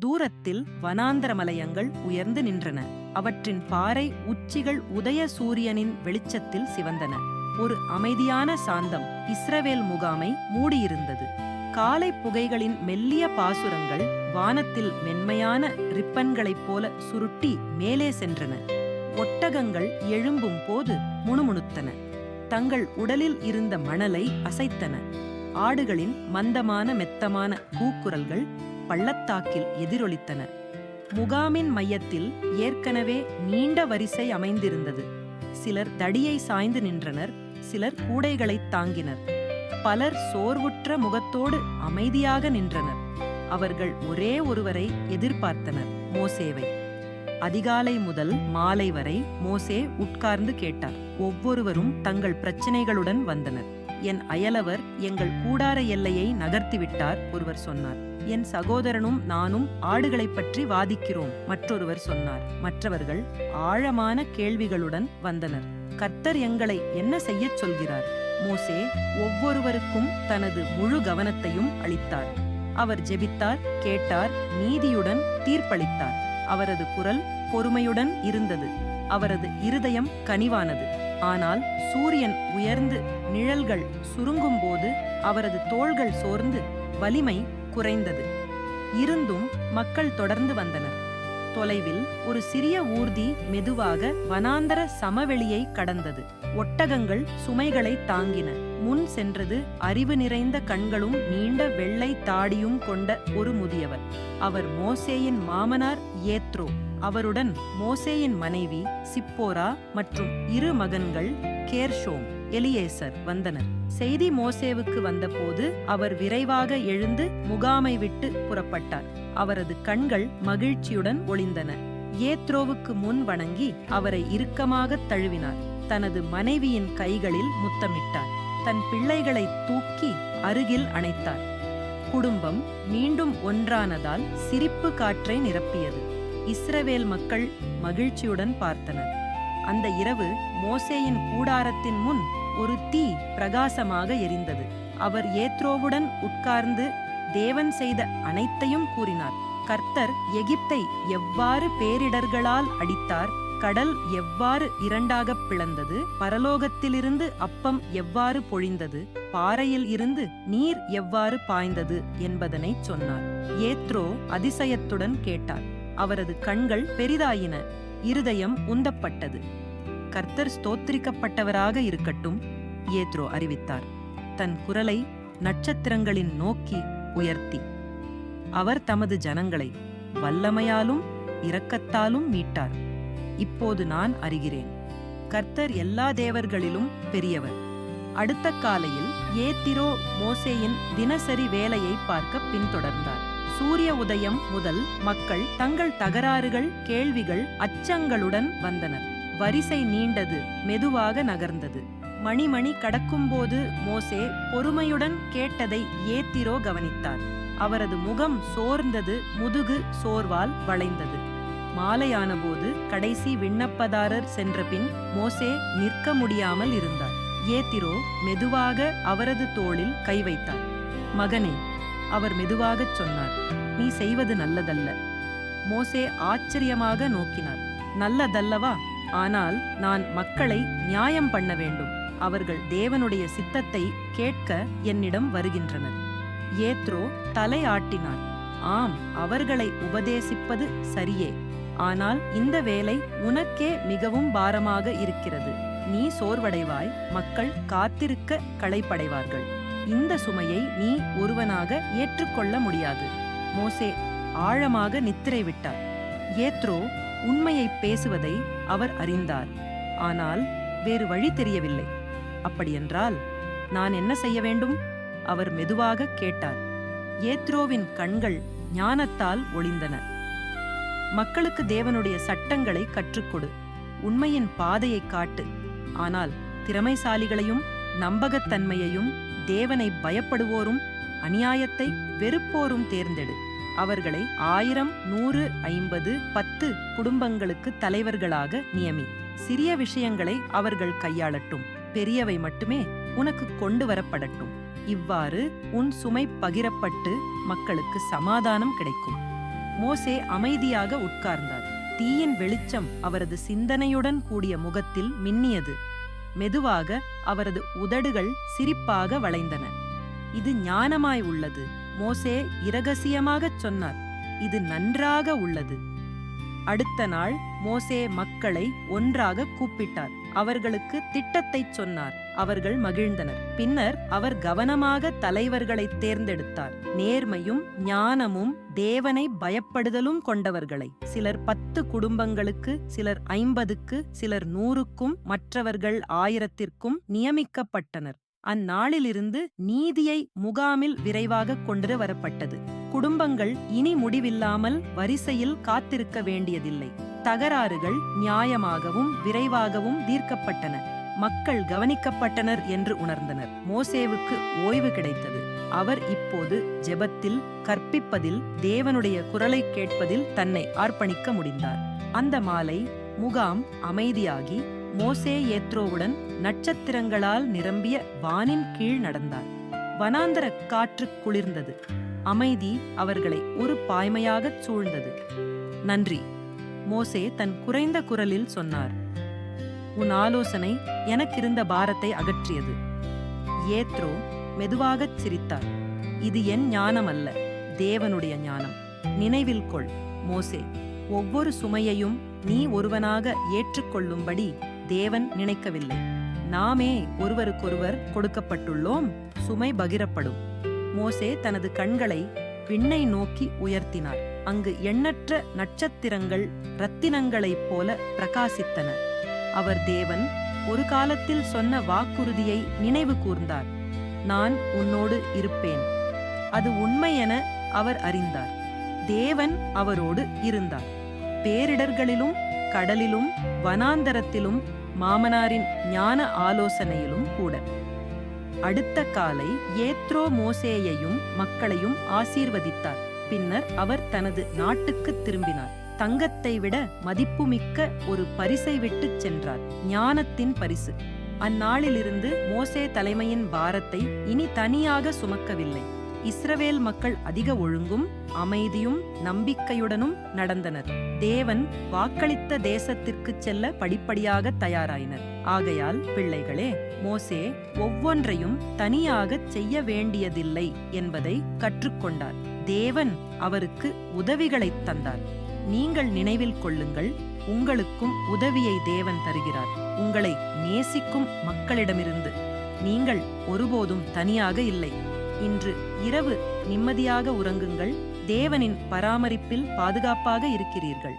தூரத்தில் வனாந்தர மலையங்கள் உயர்ந்து நின்றன. அவற்றின் பாறை உச்சிகள் உதய சூரியனின் வெளிச்சத்தில் சிவந்தன. ஒரு அமைதியான சாந்தம் இஸ்ரவேல் முகாமை மூடியிருந்தது. காலை புகைகளின் மெல்லிய பாசுரங்கள் வானத்தில் மென்மையான ரிப்பன்களைப் போல சுருட்டி மேலே சென்றன. ஒட்டகங்கள் எழும்பும் போது முணுமுணுத்தன. தங்கள் உடலில் இருந்த மணலை அசைத்தன. ஆடுகளின் மந்தமான மெத்தமான கூக்குரல்கள் பள்ளத்தாக்கில் எதிரொலித்தன. முகாமின் மையத்தில் ஏற்கனவே நீண்ட வரிசை அமைந்திருந்தது. சிலர் தடியை சாய்ந்து நின்றனர் சிலர் கூடைகளைத் தாங்கினர். பலர் சோர்வுற்ற முகத்தோடு அமைதியாக நின்றனர். அவர்கள் ஒரே ஒருவரை எதிர்பார்த்தனர் மோசேவை. அதிகாலை முதல் மாலை வரை மோசே உட்கார்ந்து கேட்டார். ஒவ்வொருவரும் தங்கள் பிரச்சனைகளுடன் வந்தனர். என் அயலவர் எங்கள் கூடார எல்லையை நகர்த்திவிட்டார் ஒருவர் சொன்னார். என் சகோதரனும் நானும் ஆடுகளைப் பற்றி வாதிக்கிறோம் மற்றொருவர் சொன்னார். மற்றவர்கள் ஆழமான கேள்விகளுடன் வந்தனர். கர்த்தர் எங்களை என்ன செய்யச் சொல்கிறார்? மோசே ஒவ்வொருவருக்கும் தனது முழு கவனத்தையும் அளித்தார். அவர் ஜெபித்தார் கேட்டார் நீதியுடன் தீர்ப்பளித்தார். அவரது குரல் பொறுமையுடன் இருந்தது. அவரது இருதயம் கனிவானது. ஆனால் சூரியன் உயர்ந்து நிழல்கள் சுருங்கும்போது அவரது தோள்கள் சோர்ந்து வலிமை குறைந்தது. இருந்தும் மக்கள் தொடர்ந்து வந்தனர். தொலைவில் ஒரு சிறிய ஊர்தி மெதுவாக வனாந்தர சமவெளியை கடந்தது. ஒட்டகங்கள் சுமைகளை தாங்கின. முன் சென்றது அறிவு நிறைந்த கண்களும் நீண்ட வெள்ளை தாடியும் கொண்ட ஒரு முதியவர். அவர் மோசேயின் மாமனார் ஏத்ரோ. அவருடன் மோசேயின் மனைவி சிப்போரா மற்றும் இரு மகன்கள் கேர்ஷோம். எலியேசர் வந்தனர். செய்தி மோசேவுக்கு வந்தபோது அவர் விரைவாக எழுந்து முகாமை விட்டு புறப்பட்டார். அவரது கண்கள் மகிழ்ச்சியுடன் ஒளிந்தன. ஏத்ரோவுக்கு முன் வணங்கி அவரை இறுக்கமாக தழுவினார். தனது மனைவியின் கைகளில் முத்தமிட்டார். தன் பிள்ளைகளை தூக்கி அருகில் அணைத்தார். குடும்பம் மீண்டும் ஒன்றானதால் சிரிப்பு காற்றை நிரப்பியது. இஸ்ரவேல் மக்கள் மகிழ்ச்சியுடன் பார்த்தனர். அந்த இரவு மோசேயின் கூடாரத்தின் முன் ஒரு தீ பிரகாசமாக எரிந்தது. அவர் ஏத்ரோவுடன் உட்கார்ந்து தேவன் செய்த அனைத்தையும் கூறினார். கர்த்தர் எகிப்தை எவ்வாறு பேரிடர்களால் அடித்தார் கடல் எவ்வாறு இரண்டாகப் பிளந்தது பரலோகத்திலிருந்து அப்பம் எவ்வாறு பொழிந்தது பாறையில் இருந்து நீர் எவ்வாறு பாய்ந்தது என்பதனை சொன்னார். ஏத்ரோ அதிசயத்துடன் கேட்டார். அவரது கண்கள் பெரிதாயின. இருதயம் உந்தப்பட்டது. கர்த்தர் ஸ்தோத்திரிக்கப்பட்டவராக இருக்கட்டும் ஏத்ரோ அறிவித்தார். தன் குரலை நட்சத்திரங்களின் நோக்கி உயர்த்தி. அவர் தமது ஜனங்களை வல்லமையாலும் இரக்கத்தாலும் மீட்டார். இப்போது நான் அறிகிறேன் கர்த்தர் எல்லா தேவர்களிலும் பெரியவர். அடுத்த காலையில் ஏத்திரோ மோசேயின் தினசரி வேலையை பார்க்க பின்தொடர்ந்தார். சூரிய உதயம் முதல் மக்கள் தங்கள் தகராறுகள் கேள்விகள் அச்சங்களுடன் வந்தனர். வரிசை நீண்டது மெதுவாக நகர்ந்தது. மணிமணி கடக்கும்போது மோசே பொறுமையுடன் கேட்டதை ஏத்திரோ கவனித்தார். அவரது முகம் சோர்ந்தது முதுகு சோர்வால் வளைந்தது. மாலையானபோது கடைசி விண்ணப்பதாரர் சென்றபின் மோசே நிற்க முடியாமல் இருந்தார். ஏத்திரோ மெதுவாக அவரது தோளில் கை வைத்தார். மகனே அவர் மெதுவாகச் சொன்னார் நீ செய்வது நல்லதல்ல. மோசே ஆச்சரியமாக நோக்கினார் நல்லதல்லவா? ஆனால் நான் மக்களை நியாயம் பண்ண வேண்டும். அவர்கள் தேவனுடைய சித்தத்தை கேட்க என்னிடம் வருகின்றனர். ஏத்ரோ தலை ஆட்டினார் ஆம் அவர்களை உபதேசிப்பது சரியே. ஆனால் இந்த வேலை உனக்கே மிகவும் பாரமாக இருக்கிறது. நீ சோர்வடைவாய் மக்கள் காத்திருக்க களைப்படைவார்கள். இந்த சுமையை நீ ஒருவனாக ஏற்றுக்கொள்ள முடியாது. மோசே ஆழமாக நித்திரை விட்டார். ஏத்ரோ உண்மையை பேசுவதை அவர் அறிந்தார். ஆனால் வேறு வழி தெரியவில்லை. அப்படியென்றால் நான் என்ன செய்ய வேண்டும்? அவர் மெதுவாக கேட்டார். ஏத்ரோவின் கண்கள் ஞானத்தால் ஒளிந்தன. மக்களுக்கு தேவனுடைய சட்டங்களை கற்றுக்கொடு. உண்மையின் பாதையை காட்டு. ஆனால் திறமைசாலிகளையும் நம்பகத்தன்மையையும் தேவனை பயப்படுவோரும் அநியாயத்தை வெறுப்போரும் தேர்ந்தெடு. அவர்களை ஆயிரம் நூறு ஐம்பது பத்து குடும்பங்களுக்கு தலைவர்களாக நியமி. சிறிய விஷயங்களை அவர்கள் கையாளட்டும். பெரியவை மட்டுமே உனக்கு கொண்டு வரப்படட்டும். இவ்வாறு உன் சுமை பகிரப்பட்டு மக்களுக்கு சமாதானம் கிடைக்கும். மோசே அமைதியாக உட்கார்ந்தார். தீயின் வெளிச்சம் அவரது சிந்தனையுடன் கூடிய முகத்தில் மின்னியது. மெதுவாக அவரது உதடுகள் சிரிப்பாக வளைந்தன. இது ஞானமாய் உள்ளது. மோசே இரகசியமாகச் சொன்னார். இது நன்றாக உள்ளது. அடுத்த நாள் மோசே மக்களை ஒன்றாக கூப்பிட்டார். அவர்களுக்கு திட்டத்தைச் சொன்னார். அவர்கள் மகிழ்ந்தனர். பின்னர் அவர் கவனமாக தலைவர்களை தேர்ந்தெடுத்தார். நேர்மையும் ஞானமும் தேவனை பயப்படுதலும் கொண்டவர்களை. சிலர் பத்து குடும்பங்களுக்கு சிலர் ஐம்பதுக்கு சிலர் நூறுக்கும் மற்றவர்கள் ஆயிரத்திற்கும் நியமிக்கப்பட்டனர். அந்நாளிலிருந்து நீதியை முகாமில் விரைவாக கொண்டு வரப்பட்டது. குடும்பங்கள் இனி முடிவில்லாமல் வரிசையில் காத்திருக்க வேண்டியதில்லை. தகராறுகள் நியாயமாகவும் விரைவாகவும் தீர்க்கப்பட்டன. மக்கள் கவனிக்கப்பட்டனர் என்று உணர்ந்தனர். மோசேவுக்கு ஓய்வு கிடைத்தது. அவர் இப்போது ஜெபத்தில் கற்பிப்பதில் தேவனுடைய குரலை கேட்பதில் தன்னை அர்ப்பணிக்க முடிந்தார். அந்த மாலை முகாம் அமைதியாகி மோசே ஏத்ரோவுடன் நட்சத்திரங்களால் நிரம்பிய வானின் கீழ் நடந்தார். வனாந்தர காற்று குளிர்ந்தது. அமைதி அவர்களை ஒரு பாய்மையாகச் சூழ்ந்தது. நன்றி மோசே தன் குறைந்த குரலில் சொன்னார். உன் ஆலோசனை எனக்கிருந்த பாரத்தை அகற்றியது. ஏத்ரோ மெதுவாகச் சிரித்தார். இது என் ஞானம் அல்ல தேவனுடைய ஞானம். நினைவில் கொள் மோசே ஒவ்வொரு சுமையையும் நீ ஒருவனாக ஏற்றுக்கொள்ளும்படி தேவன் நினைக்கவில்லை. நாமே ஒருவருக்கொருவர் கொடுக்கப்பட்டுள்ளோம் சுமை பகிரப்படும். மோசே தனது கண்களை விண்ணை நோக்கி உயர்த்தினார். அங்கு எண்ணற்ற நட்சத்திரங்கள் ரத்தினங்களைப் போல பிரகாசித்தன. அவர் தேவன் ஒரு காலத்தில் சொன்ன வாக்குறுதியை நினைவு கூர்ந்தார். நான் உன்னோடு இருப்பேன். அது உண்மை என அவர் அறிந்தார். தேவன் அவரோடு இருந்தார். பேரிடர்களிலும் கடலிலும் வனாந்தரத்திலும் மாமனாரின் ஞான ஆலோசனையிலும் கூட. அடுத்த காலை ஏத்ரோ மோசேயையும் மக்களையும் ஆசீர்வதித்தார். பின்னர் அவர் தனது நாட்டுக்குத் திரும்பினார். தங்கத்தை விட மதிப்புமிக்க ஒரு பரிசை விட்டுச் சென்றார். ஞானத்தின் பரிசு. அந்நாளிலிருந்து மோசே தலைமையின் பாரத்தை இனி தனியாக சுமக்கவில்லை. இஸ்ரவேல் மக்கள் அதிக ஒழுங்கும் அமைதியும் நம்பிக்கையுடனும் நடந்தனர். தேவன் வாக்களித்த தேசத்திற்கு செல்ல படிப்படியாக தயாராயினர். ஆகையால் பிள்ளைகளே மோசே ஒவ்வொன்றையும் தனியாகச் செய்ய வேண்டியதில்லை என்பதை கற்றுக்கொண்டார். தேவன் அவருக்கு உதவிகளைத் தந்தார். நீங்கள் நினைவில் கொள்ளுங்கள் உங்களுக்கும் உதவியை தேவன் தருகிறார். உங்களை நேசிக்கும் மக்களிடமிருந்து நீங்கள் ஒருபோதும் தனியாக இல்லை. இன்று இரவு நிம்மதியாக உறங்குங்கள் தேவனின் பராமரிப்பில் பாதுகாப்பாக இருக்கிறீர்கள்.